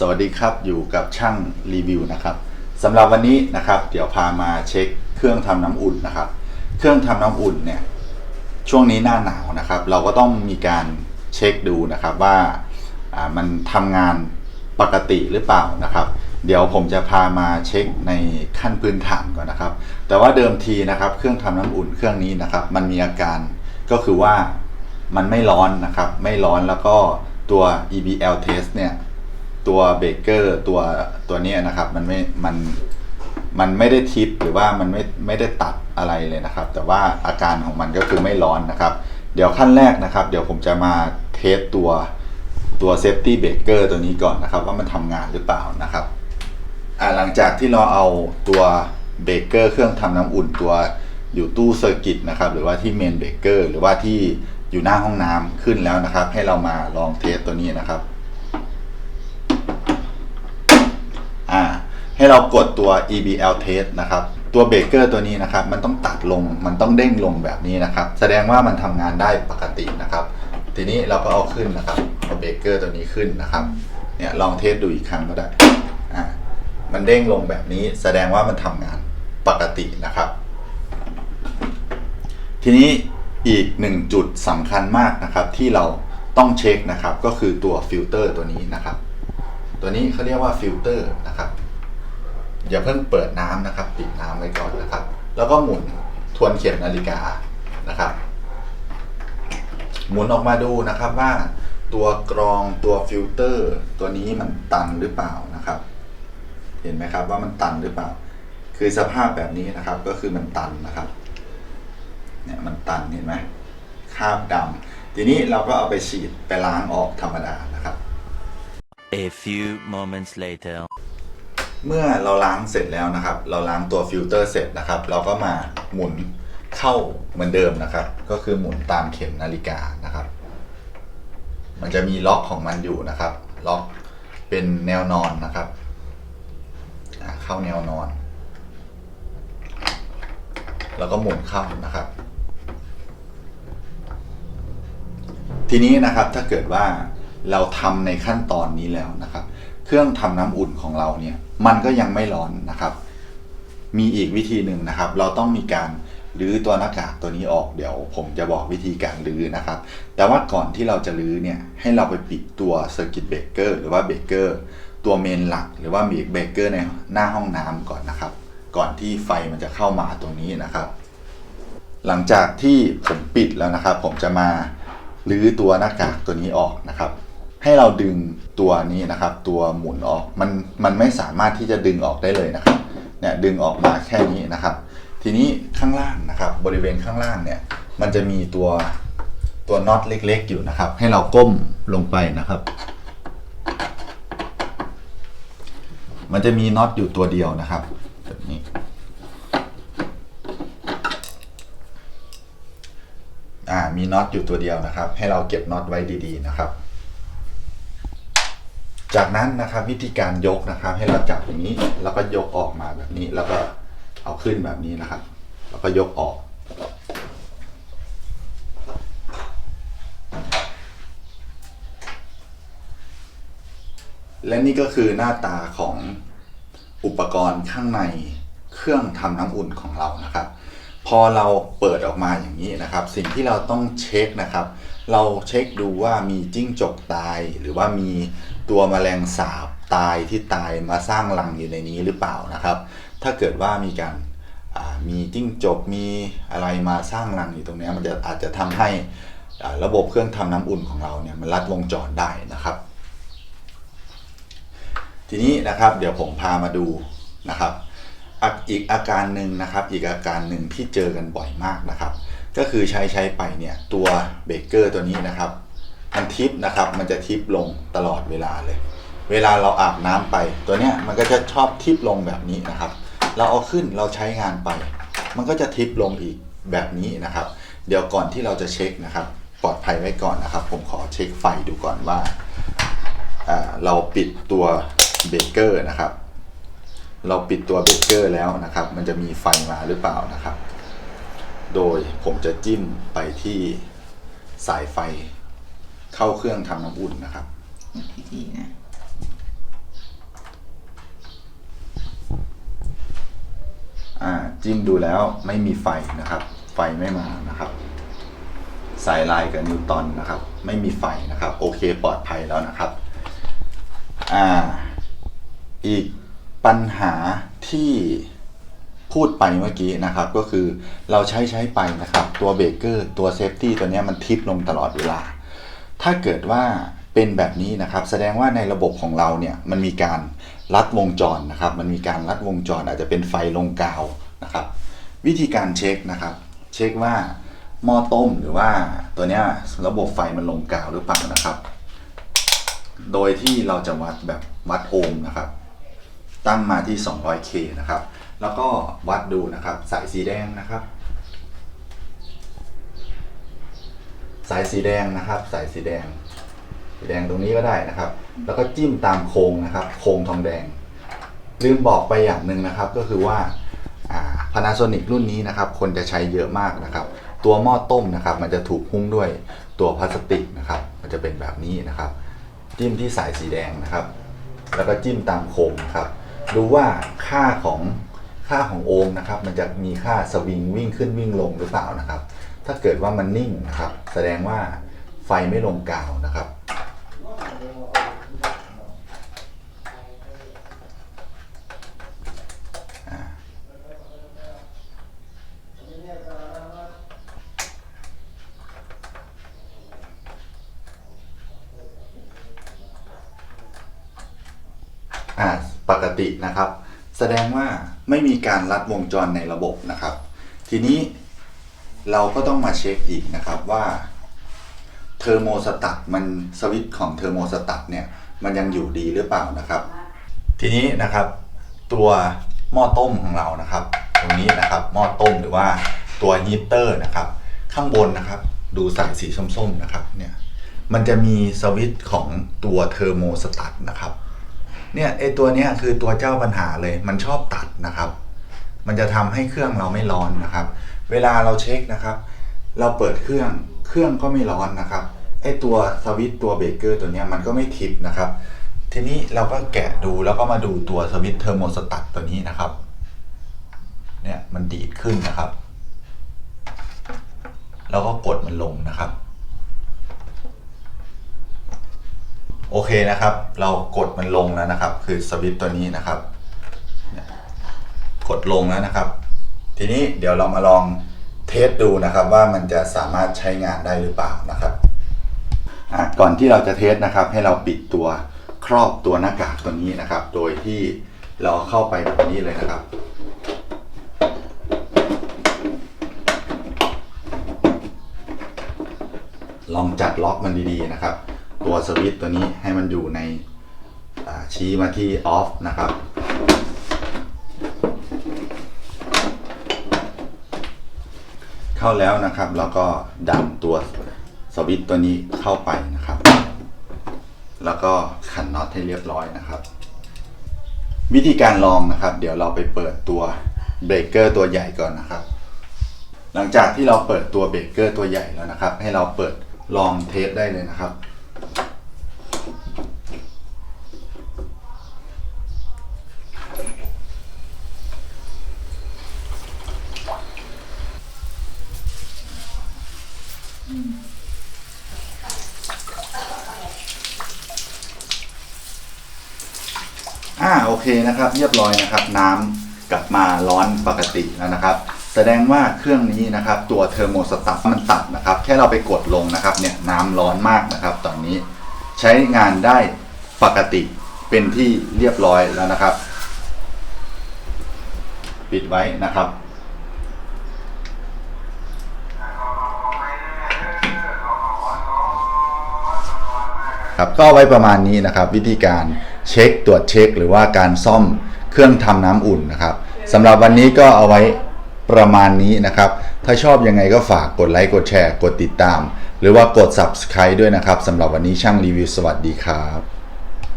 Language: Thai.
สวัสดีครับอยู่กับช่างรีวิวนะครับสำหรับวันนี้นะครับ เดี๋ยวพามาเช็คเครื่องทำน้ำอุ่นนะครับ เครื่องทำน้ำอุ่นเนี่ยช่วงนี้หน้าหนาวนะครับ เราก็ต้องมีการเช็คดูนะครับว่ามันทำงานปกติหรือเปล่านะครับ เดี๋ยวผมจะพามาเช็คในขั้นพื้นฐานก่อนนะครับ แต่ว่าเดิมทีนะครับ เครื่องทำน้ำอุ่นเครื่องนี้นะครับ มันมีอาการก็คือว่ามันไม่ร้อนนะครับ ไม่ร้อนแล้วก็ตัว EBL test เนี่ย ตัวเบเกอร์ตัวตัวเนี้ยนะครับมันไม่มันมันไม่ได้ทิปหรือว่ามันไม่ไม่ได้ตัดอะไรเลยนะครับ แต่ว่าอาการของมันก็คือไม่ร้อนนะครับ เดี๋ยวขั้นแรกนะครับ เดี๋ยวผมจะมาเทสตัวตัวเซฟตี้เบเกอร์ตัวนี้ก่อนนะครับ ว่ามันทำงานหรือเปล่านะครับอ่าหลังจากที่เราเอาตัวเบเกอร์เครื่องทำน้ำอุ่นตัวอยู่ตู้เซอร์กิตนะครับหรือว่าที่เมนเบเกอร์หรือว่าที่อยู่หน้าห้องน้ำขึ้นแล้วนะครับ ให้เรามาลองเทสตัวนี้นะครับ อ่า ให้เรากดตัว EBL test นะครับ ตัวเบเกอร์ตัวนี้นะครับ มันต้องตัดลง มันต้องเด้งลงแบบนี้นะครับ แสดงว่ามันทำงานได้ปกตินะครับ ทีนี้เราก็เอาขึ้นนะครับเอาเบเกอร์ตัวนี้ขึ้นนะครับ เนี่ยลองเทสดูอีกครั้งก็ได้ อ่า มันเด้งลงแบบนี้ แสดงว่ามันทำงานปกตินะครับ ทีนี้อีกหนึ่งจุดสำคัญมากนะครับที่เราต้องเช็คนะครับ ก็คือตัวฟิลเตอร์ตัวนี้นะครับ ตัวนี้เขาเรียกว่าฟิลเตอร์นะครับ อย่าเพิ่งเปิดน้ำนะครับปิดน้ำไว้ก่อนนะครับ แล้วก็หมุนทวนเข็มนาฬิกานะครับ หมุนออกมาดูนะครับว่าตัวกรองตัวฟิลเตอร์ ตัวนี้มันตันหรือเปล่านะครับ เห็นไหมครับว่ามันตันหรือเปล่า คือสภาพแบบนี้นะครับก็คือมันตันนะครับเนี่ยมันตันเห็นไหมคราบดำทีนี้เราก็เอาไปฉีดไปล้างออกธรรมดานะครับ A few moments later. เมื่อเราล้างเสร็จแล้วนะครับ เราล้างตัวฟิลเตอร์เสร็จนะครับ เราก็มาหมุนเข้าเหมือนเดิมนะครับ ก็คือหมุนตามเข็มนาฬิกานะครับ มันจะมีล็อกของมันอยู่นะครับ ล็อกเป็นแนวนอนนะครับเข้าแนวนอน แล้วก็หมุนเข้านะครับ ทีนี้นะครับถ้าเกิดว่าเราทำในขั้นตอนนี้แล้วนะครับ เครื่องทำน้ำอุ่นของเราเนี่ย มันก็ยังไม่ร้อนนะครับ มีอีกวิธีหนึ่งนะครับ เราต้องมีการรื้อตัวหน้ากากตัวนี้ออกเดี๋ยว ผมจะบอกวิธีการรื้อนะครับ แต่ว่าก่อนที่เราจะรื้อเนี่ยให้เราไปปิดตัวเซอร์กิตเบรกเกอร์หรือว่าเบรกเกอร์ตัวเมนหลัก หรือว่ามีเบรกเกอร์ในหน้าห้องน้ำก่อนนะครับ ก่อนที่ไฟมันจะเข้ามาตรงนี้นะครับ หลังจากที่ผมปิดแล้วนะครับ ผมจะมาลื้อตัวหน้ากากตัวนี้ออกนะครับ ให้เราดึงตัวนี้นะครับ ตัวหมุนออกมันมันไม่สามารถที่จะดึงออกได้เลยนะครับเนี่ยดึงออกมาแค่นี้นะครับ ทีนี้ข้างล่างนะครับ บริเวณข้างล่างเนี่ยมันจะมีตัวตัวน็อตเล็ก ๆ อยู่นะครับ ให้เราก้มลงไปนะครับ มันจะมีน็อตอยู่ตัวเดียวนะครับแบบนี้อ่ามีน็อตอยู่ตัวเดียวนะครับ ให้เราเก็บน็อตไว้ดีๆนะครับ จากนั้นนะครับวิธีการยกนะครับ ให้เราจับอย่างนี้ แล้วก็ยกออกมาแบบนี้ แล้วก็เอาขึ้นแบบนี้นะครับ แล้วก็ยกออก และนี่ก็คือหน้าตาของอุปกรณ์ข้างในเครื่องทำน้ำอุ่นของเรานะครับ พอเราเปิดออกมาอย่างนี้นะครับ สิ่งที่เราต้องเช็คนะครับ เราเช็คดูว่ามีจิ้งจกตาย หรือว่ามีตัวแมลงสาบตายที่ตายมาสร้างรังอยู่ในนี้หรือเปล่านะครับ ถ้าเกิดว่ามีการมีจิ้งจกมีอะไรมาสร้างรังอยู่ตรงนี้มันจะอาจจะทำให้ระบบเครื่องทำน้ำอุ่นของเราเนี่ยมันลัดวงจรได้นะครับ ทีนี้นะครับเดี๋ยวผมพามาดูนะครับอีกอาการหนึ่งนะครับ อีกอาการหนึ่งที่เจอกันบ่อยมากนะครับ ก็คือใช้ใช้ไปเนี่ยตัวเบเกอร์ตัวนี้นะครับมันทิปนะครับมันจะทิปลงตลอดเวลาเลย เวลาเราอาบน้ำไปตัวเนี้ยมันก็จะชอบทิปลงแบบนี้นะครับ เราเอาขึ้นเราใช้งานไป มันก็จะทิปลงอีกแบบนี้นะครับ เดี๋ยวก่อนที่เราจะเช็คนะครับ ปลอดภัยไว้ก่อนนะครับ ผมขอเช็คไฟดูก่อนว่าอ่าเราปิดตัวเบเกอร์นะครับ เราปิดตัวเบเกอร์แล้วนะครับ มันจะมีไฟมาหรือเปล่านะครับ โดยผมจะจิ้มไปที่สายไฟ เข้าเครื่องทำน้ำอุ่นนะครับ ดีๆนะ อ่าจิ้มดูแล้วไม่มีไฟนะครับ ไฟไม่มานะครับ สายลายกับนิวตันนะครับ ไม่มีไฟนะครับ โอเคปลอดภัยแล้วนะครับ อ่า อีกปัญหาที่ พูดไปเมื่อกี้นะครับก็คือเราใช้ใช้ไปนะครับ ตัวเบรกเกอร์ตัวเซฟตี้ตัวนี้มันทิปลงตลอดเวลา ถ้าเกิดว่าเป็นแบบนี้นะครับ แสดงว่าในระบบของเราเนี่ยมันมีการลัดวงจรนะครับ มันมีการลัดวงจรอาจจะเป็นไฟลงกาวนะครับ วิธีการเช็คนะครับ เช็คว่าหม้อต้มหรือว่าตัวเนี้ยระบบไฟมันลงกาวหรือเปล่านะครับ โดยที่เราจะวัดแบบวัดโอห์มนะครับ ตั้งมาที่ 200K นะครับ แล้วก็วัดดูนะครับ สายสีแดงนะครับ สายสีแดงนะครับ สายสีแดง สีแดงตรงนี้ก็ได้นะครับ แล้วก็จิ้มตามโค้งนะครับ โค้งทองแดง ลืมบอกไปอย่างหนึ่งนะครับ ก็คือว่าพานาโซนิกรุ่นนี้นะครับ คนจะใช้เยอะมากนะครับ ตัวหม้อต้มนะครับ มันจะถูกหุ้มด้วยตัวพลาสติกนะครับ มันจะเป็นแบบนี้นะครับ จิ้มที่สายสีแดงนะครับ แล้วก็จิ้มตามโค้งนะครับ ดูว่าค่าของค่าของโอห์มนะครับ มันจะมีค่าสวิงวิ่งขึ้นวิ่งลงหรือเปล่านะครับ ถ้าเกิดว่ามันนิ่งนะครับ แสดงว่าไฟไม่ลงกาวนะครับ อ่าป กตินะครับ แสดงว่าไม่มีการลัดวงจรในระบบนะครับ ทีนี้เราก็ต้องมาเช็คอีกนะครับว่าเทอร์โมสตัตมันสวิตช์ของเทอร์โมสตัตเนี่ยมันยังอยู่ดีหรือเปล่านะครับ ทีนี้นะครับตัวหม้อต้มของเรานะครับ ตรงนี้นะครับหม้อต้มหรือว่าตัวฮีตเตอร์นะครับ ข้างบนนะครับ ดูสายสีส้มๆนะครับเนี่ยมันจะมีสวิตช์ของตัวเทอร์โมสตัตนะครับ เนี่ยไอตัวเนี้ยคือตัวเจ้าปัญหาเลย มันชอบตัดนะครับ มันจะทำให้เครื่องเราไม่ร้อนนะครับ เวลาเราเช็คนะครับ เราเปิดเครื่องเครื่องก็ไม่ร้อนนะครับไอตัวสวิตตัวเบรกเกอร์ตัวเนี้ยมันก็ไม่ทิปนะครับ ทีนี้เราก็แกะดูแล้วก็มาดูตัวสวิตเทอร์โมสตัตตัวนี้นะครับ เนี่ยมันดีดขึ้นนะครับ แล้วก็กดมันลงนะครับ โอเคนะครับ เรากดมันลงแล้วนะครับ คือสวิตตัวนี้นะครับ กดลงแล้วนะครับ ทีนี้เดี๋ยวเรามาลองเทสดูนะครับว่ามันจะสามารถใช้งานได้หรือเปล่านะครับก่อนที่เราจะเทสนะครับ ให้เราปิดตัวครอบตัวหน้ากากตัวนี้นะครับ โดยที่เราเข้าไปแบบนี้เลยนะครับลองจัดล็อกมันดีๆนะครับ ตัวสวิตตัวนี้ให้มันอยู่ในชี้มาที่ออฟนะครับ เข้าแล้วนะครับแล้วก็ดันตัวสวิตตัวนี้เข้าไปนะครับ แล้วก็ขันน็อตให้เรียบร้อยนะครับ วิธีการลองนะครับ เดี๋ยวเราไปเปิดตัวเบรกเกอร์ตัวใหญ่ก่อนนะครับ หลังจากที่เราเปิดตัวเบรกเกอร์ตัวใหญ่แล้วนะครับ ให้เราเปิดลองเทสได้เลยนะครับ อ่าโอเคนะครับ เรียบร้อยนะครับ น้ำกลับมาร้อนปกติแล้วนะครับ แสดงว่าเครื่องนี้นะครับ ตัวเทอร์โมสตัตมันตัดนะครับ แค่เราไปกดลงนะครับเนี่ยน้ำร้อนมากนะครับ ตอนนี้ใช้งานได้ปกติเป็นที่เรียบร้อยแล้วนะครับ ปิดไว้นะครับครับก็ไว้ประมาณนี้นะครับ วิธีการ เช็คตรวจเช็ค หรือว่าการซ่อมเครื่องทำน้ำอุ่นนะครับสำหรับวันนี้ก็เอาไว้ประมาณนี้นะครับ ถ้าชอบยังไงก็ฝากกดไลค์กดแชร์ กดติดตาม หรือว่ากด subscribe ด้วยนะครับสำหรับวันนี้ช่างรีวิวสวัสดีครับ